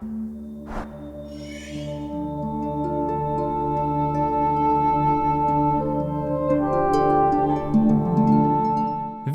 you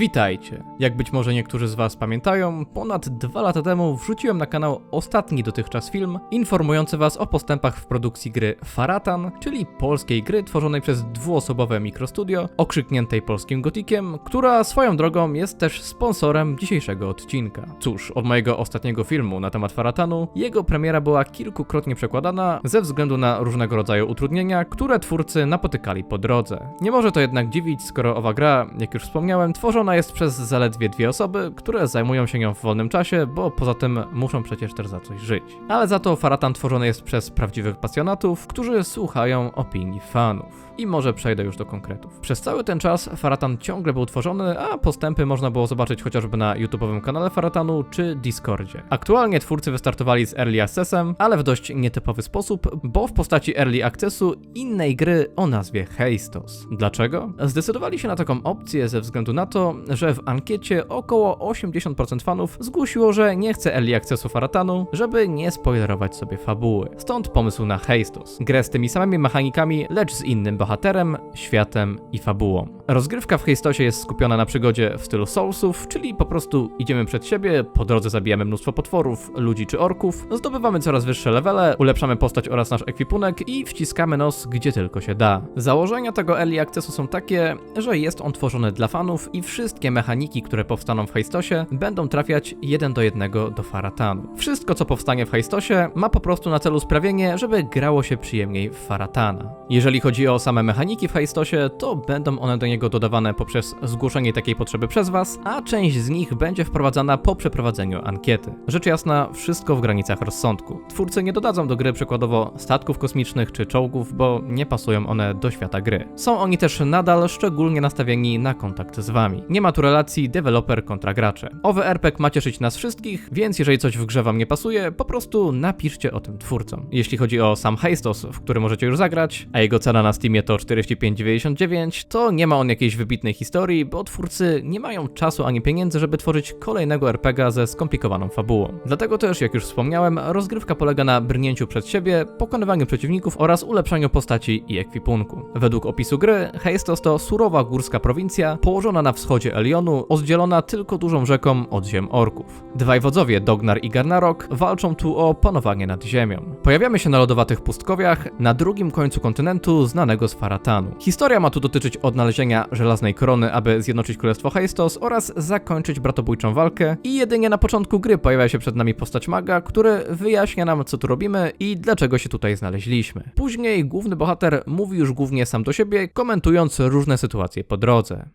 Witajcie. Jak być może niektórzy z Was pamiętają, ponad dwa lata temu wrzuciłem na kanał ostatni dotychczas film informujący Was o postępach w produkcji gry Faratan, czyli polskiej gry tworzonej przez dwuosobowe mikrostudio, okrzykniętej polskim gotikiem, która swoją drogą jest też sponsorem dzisiejszego odcinka. Cóż, od mojego ostatniego filmu na temat Faratanu, jego premiera była kilkukrotnie przekładana ze względu na różnego rodzaju utrudnienia, które twórcy napotykali po drodze. Nie może to jednak dziwić, skoro owa gra, jak już wspomniałem, tworzona jest przez zaledwie dwie osoby, które zajmują się nią w wolnym czasie, bo poza tym muszą przecież też za coś żyć. Ale za to Faratan tworzony jest przez prawdziwych pasjonatów, którzy słuchają opinii fanów. I może przejdę już do konkretów. Przez cały ten czas Faratan ciągle był tworzony, a postępy można było zobaczyć chociażby na YouTube'owym kanale Faratanu czy Discordzie. Aktualnie twórcy wystartowali z Early Accessem, ale w dość nietypowy sposób, bo w postaci Early Accessu innej gry o nazwie Heistos. Dlaczego? Zdecydowali się na taką opcję ze względu na to, że w ankiecie około 80% fanów zgłosiło, że nie chce Early Accessu Faratanu, żeby nie spoilerować sobie fabuły. Stąd pomysł na Heistos. Grę z tymi samymi mechanikami, lecz z innym bohaterem, światem i fabułą. Rozgrywka w Heistosie jest skupiona na przygodzie w stylu Soulsów, czyli po prostu idziemy przed siebie, po drodze zabijamy mnóstwo potworów, ludzi czy orków, zdobywamy coraz wyższe levele, ulepszamy postać oraz nasz ekwipunek i wciskamy nos gdzie tylko się da. Założenia tego Early Accessu są takie, że jest on tworzony dla fanów i wszystkie mechaniki, które powstaną w Heistosie będą trafiać jeden do jednego do Faratanu. Wszystko co powstanie w Heistosie ma po prostu na celu sprawienie, żeby grało się przyjemniej w Faratana. Jeżeli chodzi o same mechaniki w Heistosie, to będą one do niego dodawane poprzez zgłoszenie takiej potrzeby przez Was, a część z nich będzie wprowadzana po przeprowadzeniu ankiety. Rzecz jasna, wszystko w granicach rozsądku. Twórcy nie dodadzą do gry przykładowo statków kosmicznych czy czołgów, bo nie pasują one do świata gry. Są oni też nadal szczególnie nastawieni na kontakt z Wami. Nie ma tu relacji deweloper kontra gracze. Owy RPG ma cieszyć nas wszystkich, więc jeżeli coś w grze Wam nie pasuje, po prostu napiszcie o tym twórcom. Jeśli chodzi o sam Heistos, w który możecie już zagrać, a jego cena na Steamie to 45,99, to nie ma on jakiejś wybitnej historii, bo twórcy nie mają czasu ani pieniędzy, żeby tworzyć kolejnego RPGa ze skomplikowaną fabułą. Dlatego też, jak już wspomniałem, rozgrywka polega na brnięciu przed siebie, pokonywaniu przeciwników oraz ulepszaniu postaci i ekwipunku. Według opisu gry, Heistos to surowa górska prowincja położona na wschodzie Elionu, oddzielona tylko dużą rzeką od ziem orków. Dwaj wodzowie, Dognar i Garnarok, walczą tu o panowanie nad ziemią. Pojawiamy się na lodowatych pustkowiach na drugim końcu kontynentu znanego z Faratanu. Historia ma tu dotyczyć odnalezienia żelaznej korony, aby zjednoczyć królestwo Heistos oraz zakończyć bratobójczą walkę i jedynie na początku gry pojawia się przed nami postać maga, który wyjaśnia nam co tu robimy i dlaczego się tutaj znaleźliśmy. Później główny bohater mówi już głównie sam do siebie, komentując różne sytuacje po drodze.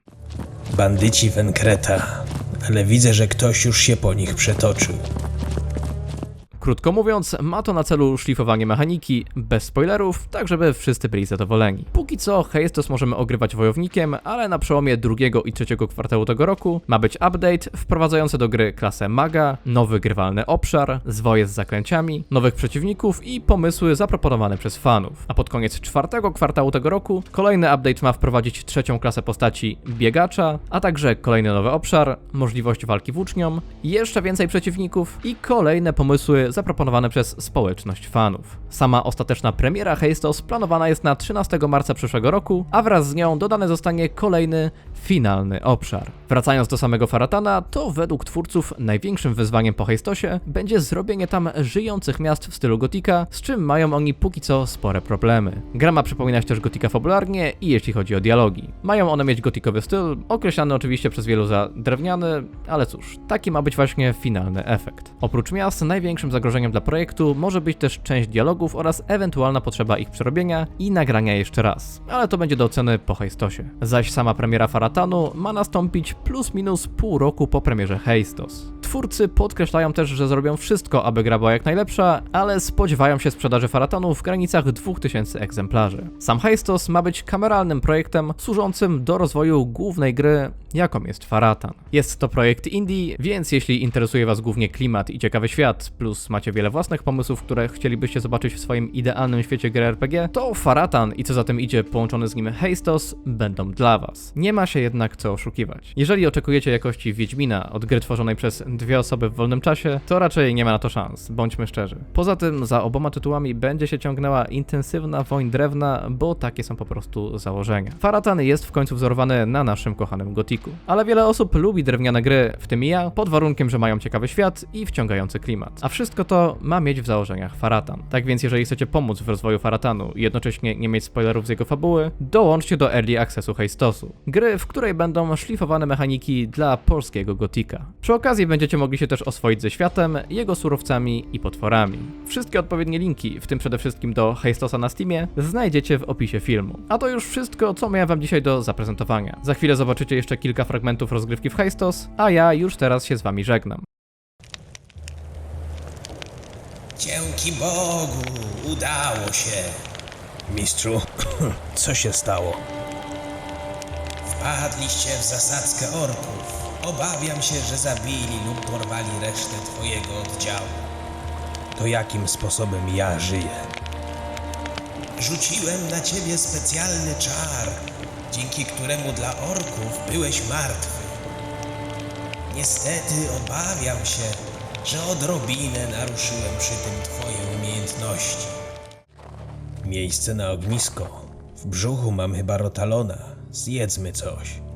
Bandyci Wenkreta, ale widzę, że ktoś już się po nich przetoczył. Krótko mówiąc, ma to na celu szlifowanie mechaniki, bez spoilerów, tak żeby wszyscy byli zadowoleni. Póki co Heistos możemy ogrywać wojownikiem, ale na przełomie drugiego i trzeciego kwartału tego roku ma być update wprowadzający do gry klasę maga, nowy grywalny obszar, zwoje z zaklęciami, nowych przeciwników i pomysły zaproponowane przez fanów. A pod koniec czwartego kwartału tego roku kolejny update ma wprowadzić trzecią klasę postaci biegacza, a także kolejny nowy obszar, możliwość walki włócznią, jeszcze więcej przeciwników i kolejne pomysły zaproponowane przez społeczność fanów. Sama ostateczna premiera Heistos planowana jest na 13 marca przyszłego roku, a wraz z nią dodany zostanie kolejny, finalny obszar. Wracając do samego Faratana, to według twórców największym wyzwaniem po Heistosie będzie zrobienie tam żyjących miast w stylu gotika, z czym mają oni póki co spore problemy. Gra ma przypominać też gotika fabularnie i jeśli chodzi o dialogi. Mają one mieć gotikowy styl, określany oczywiście przez wielu za drewniany, ale cóż, taki ma być właśnie finalny efekt. Oprócz miast, największym zagrożeniem dla projektu może być też część dialogów oraz ewentualna potrzeba ich przerobienia i nagrania jeszcze raz, ale to będzie do oceny po Heistosie. Zaś sama premiera Faratanu ma nastąpić plus minus pół roku po premierze Heistos. Twórcy podkreślają też, że zrobią wszystko, aby gra była jak najlepsza, ale spodziewają się sprzedaży Faratanu w granicach 2000 egzemplarzy. Sam Heistos ma być kameralnym projektem służącym do rozwoju głównej gry, jaką jest Faratan. Jest to projekt indie, więc jeśli interesuje Was głównie klimat i ciekawy świat, plus macie wiele własnych pomysłów, które chcielibyście zobaczyć w swoim idealnym świecie gry RPG, to Faratan i co za tym idzie połączony z nim Heistos będą dla was. Nie ma się jednak co oszukiwać. Jeżeli oczekujecie jakości Wiedźmina od gry tworzonej przez dwie osoby w wolnym czasie, to raczej nie ma na to szans, bądźmy szczerzy. Poza tym za oboma tytułami będzie się ciągnęła intensywna woń drewna, bo takie są po prostu założenia. Faratan jest w końcu wzorowany na naszym kochanym Gotiku. Ale wiele osób lubi drewniane gry, w tym i ja, pod warunkiem, że mają ciekawy świat i wciągający klimat. A wszystko to ma mieć w założeniach Faratan. Tak więc jeżeli chcecie pomóc w rozwoju Faratanu i jednocześnie nie mieć spoilerów z jego fabuły, dołączcie do Early Accessu Heistosu. Gry, w której będą szlifowane mechaniki dla polskiego Gotika. Przy okazji będziecie mogli się też oswoić ze światem, jego surowcami i potworami. Wszystkie odpowiednie linki, w tym przede wszystkim do Heistosa na Steamie, znajdziecie w opisie filmu. A to już wszystko, co miałem wam dzisiaj do zaprezentowania. Za chwilę zobaczycie jeszcze kilka fragmentów rozgrywki w Heistos, a ja już teraz się z wami żegnam. Dzięki Bogu, udało się. Mistrzu, co się stało? Wpadliście w zasadzkę orków. Obawiam się, że zabili lub porwali resztę twojego oddziału. To jakim sposobem ja żyję? Rzuciłem na ciebie specjalny czar, dzięki któremu dla orków byłeś martwy. Niestety obawiam się, że odrobinę naruszyłem przy tym twoje umiejętności. Miejsce na ognisko. W brzuchu mam chyba rotalona. Zjedzmy coś.